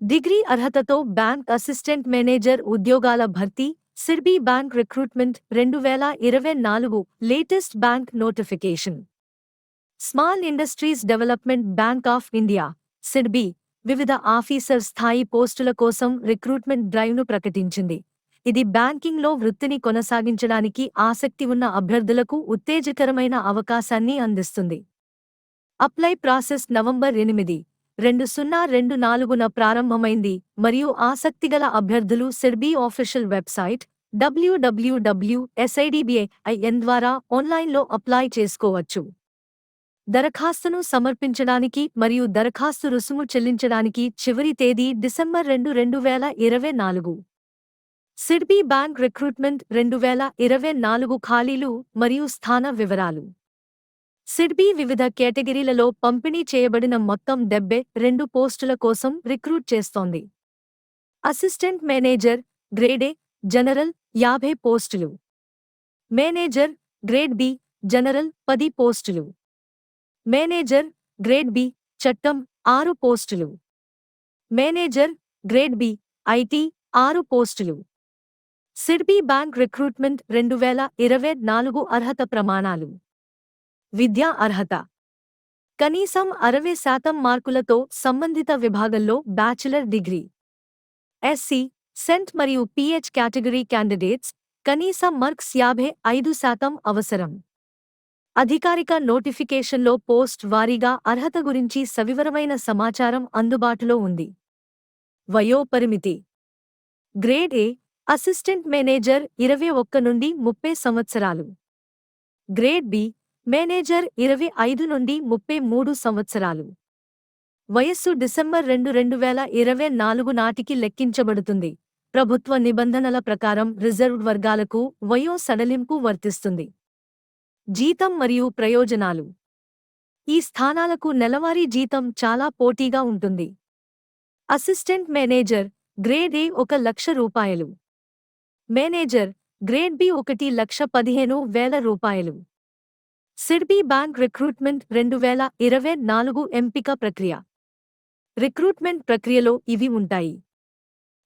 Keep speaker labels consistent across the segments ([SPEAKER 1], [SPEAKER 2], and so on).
[SPEAKER 1] Degree అర్హతతో bank assistant manager ఉద్యోగాల భర్తీ సిర్బీ బ్యాంక్ రిక్రూట్మెంట్ రెండు వేల ఇరవై నాలుగు latest bank notification. Small industries development bank of India SIDBI వివిధ ఆఫీసర్ స్థాయి పోస్టుల కోసం రిక్రూట్మెంట్ డ్రైవ్ను ప్రకటించింది. ఇది బ్యాంకింగ్లో వృత్తిని కొనసాగించడానికి ఆసక్తి ఉన్న అభ్యర్థులకు ఉత్తేజకరమైన అవకాశాన్ని అందిస్తుంది. అప్లై ప్రాసెస్ నవంబర్ ఎనిమిది. రెండు సున్నా రెండు నాలుగున ప్రారంభమైంది. మరియు ఆసక్తిగల అభ్యర్థులు సిర్బీ ఆఫీషియల్ వెబ్సైట్ డబ్ల్యూడబ్ల్యూడబ్ల్యూ ఎస్ఐడిబిఐఎన్ ద్వారా ఆన్లైన్లో అప్లై చేసుకోవచ్చు. దరఖాస్తును సమర్పించడానికి మరియు దరఖాస్తు రుసుము చెల్లించడానికి చివరి తేదీ డిసెంబర్ రెండు రెండు వేల ఇరవై నాలుగు. సిడ్బీ బ్యాంక్ రిక్రూట్మెంట్ రెండు వేల ఇరవై నాలుగు ఖాళీలు మరియు స్థాన వివరాలు. సిడ్బీ వివిధ కేటగిరీలలో పంపిణీ చేయబడిన మొత్తం డెబ్బై రెండు పోస్టుల కోసం రిక్రూట్ చేస్తోంది. అసిస్టెంట్ మేనేజర్ గ్రేడే జనరల్ యాభై పోస్టులు. మేనేజర్ గ్రేడ్ బి జనరల్ పది పోస్టులు. మేనేజర్ గ్రేడ్ బి చట్టం ఆరు పోస్టులు. మేనేజర్ గ్రేడ్ బి ఐటీ ఆరు పోస్టులు. సిడ్బీ బ్యాంక్ రిక్రూట్మెంట్ రెండు వేల ఇరవై నాలుగు అర్హత ప్రమాణాలు. విద్యా అర్హత. కనీసం అరవై శాతం మార్కులతో సంబంధిత విభాగంలో బ్యాచిలర్ డిగ్రీ. ఎస్సీ సెంట్ మరియు పిహెచ్ కేటగిరీ క్యాండిడేట్స్ కనీస మార్క్స్ యాభై ఐదు శాతం అవసరం. అధికారిక నోటిఫికేషన్లో పోస్ట్ వారీగా అర్హత గురించి సవివరమైన సమాచారం అందుబాటులో ఉంది. వయోపరిమితి. గ్రేడ్ ఏ అసిస్టెంట్ మేనేజర్ ఇరవై ఒక్క నుండి ముప్పై సంవత్సరాలు. గ్రేడ్ బి మేనేజర్ ఇరవై ఐదు నుండి ముప్పై మూడు సంవత్సరాలు. వయస్సు డిసెంబర్ రెండు రెండు వేల ఇరవై నాలుగు నాటికి లెక్కించబడుతుంది. ప్రభుత్వ నిబంధనల ప్రకారం రిజర్వ్డ్ వర్గాలకు వయో సడలింపు వర్తిస్తుంది. జీతం మరియు ప్రయోజనాలు. ఈ స్థానాలకు నెలవారీ జీతం చాలా పోటీగా ఉంటుంది. అసిస్టెంట్ మేనేజర్ గ్రేడ్ ఏ ఒక లక్ష రూపాయలు. మేనేజర్ గ్రేడ్ బి ఒకటి లక్ష పదిహేను వేల రూపాయలు. సిడ్బీ బ్యాంక్ రిక్రూట్మెంట్ రెండు వేల ఇరవై నాలుగు ఎంపిక ప్రక్రియ. రిక్రూట్మెంట్ ప్రక్రియలో ఇవి ఉంటాయి.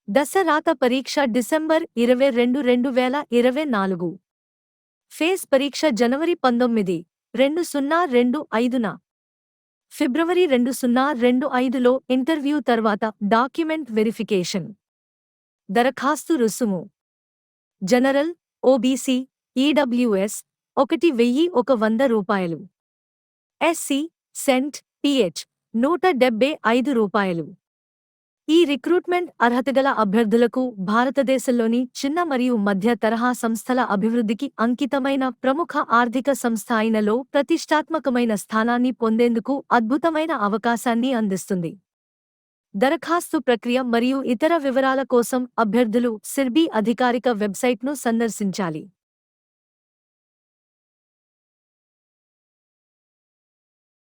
[SPEAKER 1] దశ రాత పరీక్ష డిసెంబర్ ఇరవై రెండు రెండు వేల ఇరవై నాలుగు. ఫేస్ పరీక్ష జనవరి పంతొమ్మిది రెండు సున్నా రెండు ఐదున. ఫిబ్రవరి రెండు సున్నా రెండు ఐదులో ఇంటర్వ్యూ తర్వాత డాక్యుమెంట్ వెరిఫికేషన్. దరఖాస్తు రుసుము. జనరల్ ఓబీసీ ఈడబ్ల్యూఎస్ ఒకటి వెయ్యి ఒక వంద రూపాయలు. ఎస్సి సెంట్ పిహెచ్ నూట డెబ్బై ఐదు రూపాయలు. ఈ రిక్రూట్మెంట్ అర్హతగల అభ్యర్థులకు భారతదేశంలోని చిన్న మరియు మధ్య తరహా సంస్థల అభివృద్ధికి అంకితమైన ప్రముఖ ఆర్థిక సంస్థ అయినలో ప్రతిష్టాత్మకమైన స్థానాన్ని పొందేందుకు అద్భుతమైన అవకాశాన్ని అందిస్తుంది. దరఖాస్తు ప్రక్రియ మరియు ఇతర వివరాల కోసం అభ్యర్థులు సిర్బీ అధికారిక వెబ్సైట్ను సందర్శించాలి.